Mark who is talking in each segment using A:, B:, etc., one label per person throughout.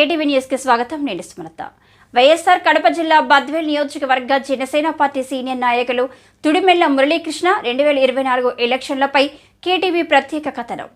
A: KTV న్యూస్కి స్వాగతం. నేను సుమలత. వైఎస్ఆర్ కడప జిల్లా బద్వేల్ నియోజకవర్గ జనసేన పార్టీ సీనియర్ నాయకులు తుడిమెల్ల మురళీకృష్ణ రెండు వేల ఇరవై నాలుగు ఎలక్షన్లపై కేటీవీ ప్రత్యేక కథనం.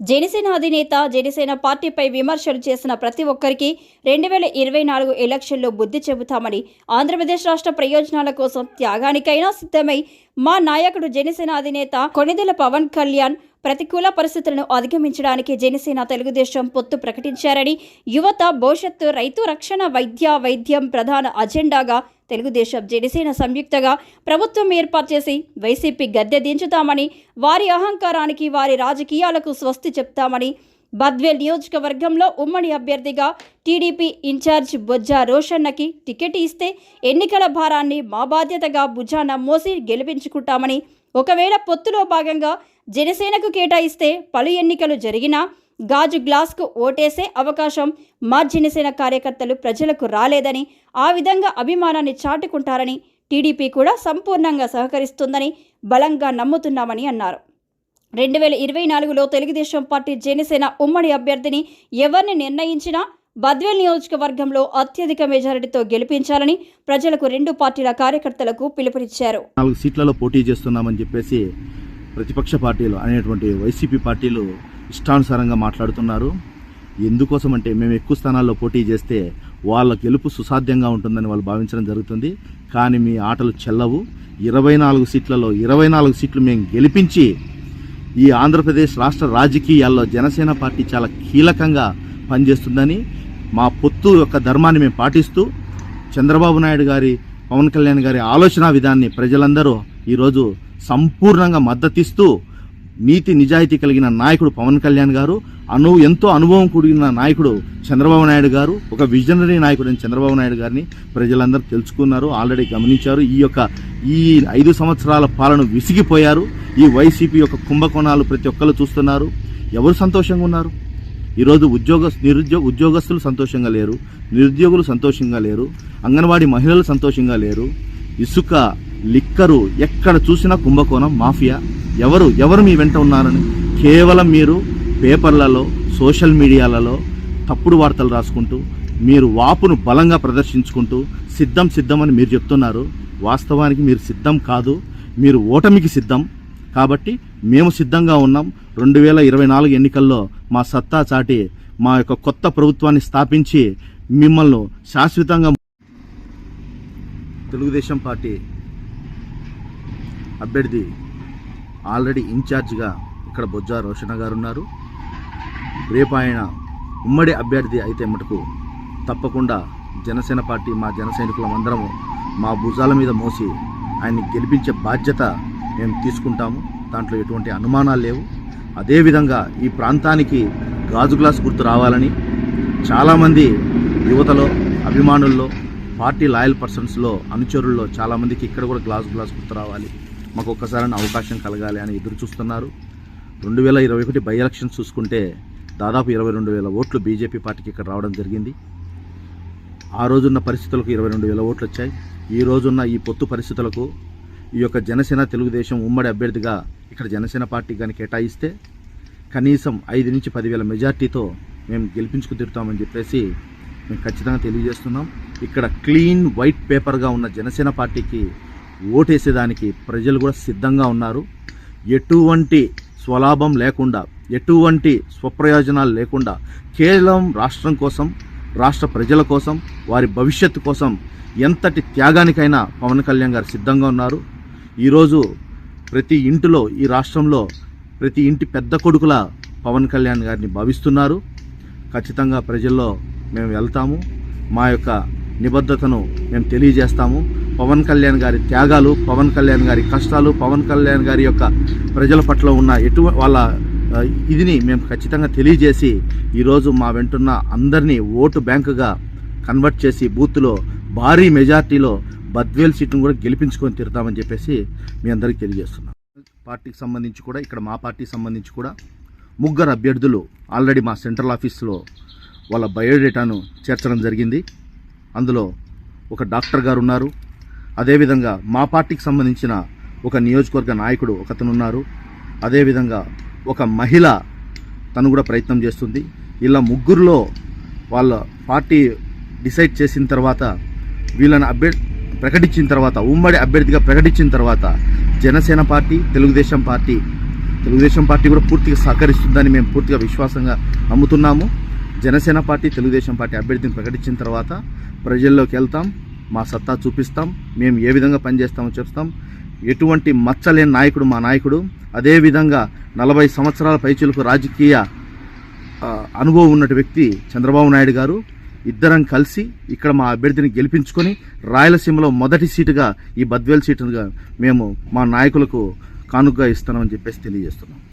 A: జనసేన అధినేత జనసేన పార్టీపై విమర్శలు చేసిన ప్రతి ఒక్కరికి రెండు వేల ఇరవై నాలుగు ఎలక్షన్లో బుద్ధి చెబుతామని ఆంధ్రప్రదేశ్ రాష్ట్ర ప్రయోజనాల కోసం త్యాగానికైనా సిద్ధమై మా నాయకుడు జనసేన అధినేత కొనిదెల పవన్ కళ్యాణ్ ప్రతికూల పరిస్థితులను అధిగమించడానికి జనసేన తెలుగుదేశం పొత్తు ప్రకటించారని యువత భవిష్యత్తు రైతు రక్షణ వైద్య వైద్యం ప్రధాన అజెండాగా తెలుగుదేశం జనసేన సంయుక్తగా ప్రభుత్వం ఏర్పాటు చేసి వైసీపీ గద్దె దించుతామని వారి అహంకారానికి వారి రాజకీయాలకు స్వస్తి చెప్తామని బద్వేల్ నియోజకవర్గంలో ఉమ్మడి అభ్యర్థిగా టీడీపీ ఇన్ఛార్జ్ బొజ్జా రోషన్నకి టికెట్ ఇస్తే ఎన్నికల భారాన్ని మా బాధ్యతగా భుజాన మోసి గెలిపించుకుంటామని ఒకవేళ పొత్తులో భాగంగా జనసేనకు కేటాయిస్తే పలు ఎన్నికలు జరిగినా గాజు గ్లాస్కు ఓటేసే అవకాశం మా జనసేన కార్యకర్తలు ప్రజలకు రాలేదని ఆ విధంగా అభిమానాన్ని చాటుకుంటారని టీడీపీ కూడా సంపూర్ణంగా సహకరిస్తుందని బలంగా నమ్ముతున్నామని అన్నారు. రెండు వేల ఇరవై నాలుగులో తెలుగుదేశం పార్టీ జనసేన ఉమ్మడి అభ్యర్థిని ఎవరిని నిర్ణయించినా బద్వేల్ నియోజకవర్గంలో అత్యధిక మెజారిటీతో గెలిపించాలని ప్రజలకు రెండు పార్టీల కార్యకర్తలకు పిలుపునిచ్చారు.
B: నాలుగు సీట్లలో పోటీ చేస్తున్నామని చెప్పేసి ప్రతిపక్ష పార్టీలు అనేటువంటి వైసీపీ పార్టీలు ఇష్టానుసారంగా మాట్లాడుతున్నారు. ఎందుకోసం అంటే మేము ఎక్కువ స్థానాల్లో పోటీ చేస్తే వాళ్ళ గెలుపు సుసాధ్యంగా ఉంటుందని వాళ్ళు భావించడం జరుగుతుంది. కానీ మీ ఆటలు చెల్లవు. ఇరవై నాలుగు సీట్లలో ఇరవై నాలుగు సీట్లు మేము గెలిపించి ఈ ఆంధ్రప్రదేశ్ రాష్ట్ర రాజకీయాల్లో జనసేన పార్టీ చాలా కీలకంగా పనిచేస్తుందని మా పొత్తు యొక్క ధర్మాన్ని మేము పాటిస్తూ చంద్రబాబు నాయుడు గారి పవన్ కళ్యాణ్ గారి ఆలోచన విధాన్ని ప్రజలందరూ ఈరోజు సంపూర్ణంగా మద్దతిస్తూ నీతి నిజాయితీ కలిగిన నాయకుడు పవన్ కళ్యాణ్ గారు అను ఎంతో అనుభవం కూడిన నాయకుడు చంద్రబాబు నాయుడు గారు ఒక విజనరీ నాయకుడు చంద్రబాబు నాయుడు గారిని ప్రజలందరూ తెలుసుకున్నారు ఆల్రెడీ గమనించారు. ఈ యొక్క ఈ ఐదు సంవత్సరాల పాలన విసిగిపోయారు. ఈ వైసీపీ యొక్క కుంభకోణాలు ప్రతి ఒక్కరు చూస్తున్నారు. ఎవరు సంతోషంగా ఉన్నారు? ఈరోజు ఉద్యోగ నిరుద్యోగ ఉద్యోగస్తులు సంతోషంగా లేరు. నిరుద్యోగులు సంతోషంగా లేరు. అంగన్వాడీ మహిళలు సంతోషంగా లేరు. ఇసుక లిక్కరు ఎక్కడ చూసినా కుంభకోణం మాఫియా. ఎవరు ఎవరు మీ వెంట ఉన్నారని? కేవలం మీరు పేపర్లలో సోషల్ మీడియాలలో తప్పుడు వార్తలు రాసుకుంటూ మీరు వాపును బలంగా ప్రదర్శించుకుంటూ సిద్ధం సిద్ధం అని మీరు చెప్తున్నారు. వాస్తవానికి మీరు సిద్ధం కాదు. మీరు ఓటమికి సిద్ధం. కాబట్టి మేము సిద్ధంగా ఉన్నాం. రెండు వేల ఇరవై నాలుగు ఎన్నికల్లో మా సత్తా చాటి మా యొక్క కొత్త ప్రభుత్వాన్ని స్థాపించి మిమ్మల్ని శాశ్వతంగా తెలుగుదేశం పార్టీ అభ్యర్థి ఆల్రెడీ ఇన్ఛార్జ్గా ఇక్కడ బొజ్జా రోషణ గారు ఉన్నారు రేపు ఆయన ఉమ్మడి అభ్యర్థి అయితే మటుకు తప్పకుండా జనసేన పార్టీ మా జన సైనికులం అందరము మా భుజాల మీద మోసి ఆయన్ని గెలిపించే బాధ్యత మేము తీసుకుంటాము. దాంట్లో ఎటువంటి అనుమానాలు లేవు. అదేవిధంగా ఈ ప్రాంతానికి గాజు గ్లాస్ గుర్తు రావాలని చాలామంది యువతలో అభిమానుల్లో పార్టీ లాయల్ పర్సన్స్లో అనుచరుల్లో చాలామందికి ఇక్కడ కూడా గ్లాస్ గ్లాస్ గుర్తు రావాలి. మాకు ఒక్కసారి అవకాశం కలగాలి అని ఎదురు చూస్తున్నారు. రెండు వేల ఇరవై ఒకటి బై ఎలక్షన్స్ చూసుకుంటే దాదాపు ఇరవై రెండు వేల ఓట్లు బీజేపీ పార్టీకి ఇక్కడ రావడం జరిగింది. ఆ రోజున్న పరిస్థితులకు ఇరవై రెండు వేల ఓట్లు వచ్చాయి. ఈ రోజున్న ఈ పొత్తు పరిస్థితులకు ఈ యొక్క జనసేన తెలుగుదేశం ఉమ్మడి అభ్యర్థిగా ఇక్కడ జనసేన పార్టీ కానీ కేటాయిస్తే కనీసం ఐదు నుంచి పదివేల మెజార్టీతో మేము గెలిపించుకు తిరుగుతామని చెప్పేసి మేము ఖచ్చితంగా తెలియజేస్తున్నాం. ఇక్కడ క్లీన్ వైట్ పేపర్గా ఉన్న జనసేన పార్టీకి ఓటేసేదానికి ప్రజలు కూడా సిద్ధంగా ఉన్నారు. ఎటువంటి స్వలాభం లేకుండా ఎటువంటి స్వప్రయోజనాలు లేకుండా కేవలం రాష్ట్రం కోసం రాష్ట్ర ప్రజల కోసం వారి భవిష్యత్తు కోసం ఎంతటి త్యాగానికైనా పవన్ కళ్యాణ్ గారు సిద్ధంగా ఉన్నారు. ఈరోజు ప్రతి ఇంటిలో ఈ రాష్ట్రంలో ప్రతి ఇంటి పెద్ద కొడుకుల పవన్ కళ్యాణ్ గారిని భావిస్తున్నారు. ఖచ్చితంగా ప్రజల్లో మేము వెళ్తాము. మా యొక్క నిబద్ధతను మేము తెలియజేస్తాము. పవన్ కళ్యాణ్ గారి త్యాగాలు పవన్ కళ్యాణ్ గారి కష్టాలు పవన్ కళ్యాణ్ గారి యొక్క ప్రజల పట్ల ఉన్న ఎటు వాళ్ళ ఇదిని మేము ఖచ్చితంగా తెలియజేసి ఈరోజు మా వెంటున్న అందరినీ ఓటు బ్యాంకుగా కన్వర్ట్ చేసి బూత్లో భారీ మెజార్టీలో బద్వేల్ సీట్ను కూడా గెలిపించుకొని తిరుతామని చెప్పేసి మీ అందరికీ తెలియజేస్తున్నాం. పార్టీకి సంబంధించి కూడా ఇక్కడ మా పార్టీకి సంబంధించి కూడా ముగ్గురు అభ్యర్థులు ఆల్రెడీ మా సెంట్రల్ ఆఫీస్లో వాళ్ళ బయోడేటాను చేర్చడం జరిగింది. అందులో ఒక డాక్టర్ గారు ఉన్నారు. అదేవిధంగా మా పార్టీకి సంబంధించిన ఒక నియోజకవర్గ నాయకుడు ఒకతను ఉన్నారు అదేవిధంగా ఒక మహిళ తను కూడా ప్రయత్నం చేస్తుంది. ఇలా ముగ్గురులో వాళ్ళ పార్టీ డిసైడ్ చేసిన తర్వాత వీళ్ళని అభ్యర్థి ప్రకటించిన తర్వాత ఉమ్మడి అభ్యర్థిగా ప్రకటించిన తర్వాత Janasena party Telugu Desam party Telugu Desam party కూడా పూర్తిగా సహకరిస్తుందని మేము పూర్తిగా విశ్వాసంగా నమ్ముతున్నాము. జనసేన పార్టీ తెలుగుదేశం పార్టీ అభ్యర్థిని ప్రకటించిన తర్వాత ప్రజల్లోకి వెళ్తాం మా సత్తా చూపిస్తాం మేము ఏ విధంగా పనిచేస్తామో చెప్తాం. ఎటువంటి మచ్చలేని నాయకుడు మా నాయకుడు. అదేవిధంగా నలభై సంవత్సరాల పైచులకు రాజకీయ అనుభవం ఉన్నటువంటి వ్యక్తి చంద్రబాబు నాయుడు గారు. ఇద్దరం కలిసి ఇక్కడ మా అభ్యర్థిని గెలిపించుకొని రాయలసీమలో మొదటి సీటుగా ఈ బద్వేల్ సీటుగా మేము మా నాయకులకు కానుకగా ఇస్తున్నామని చెప్పేసి తెలియజేస్తున్నాం.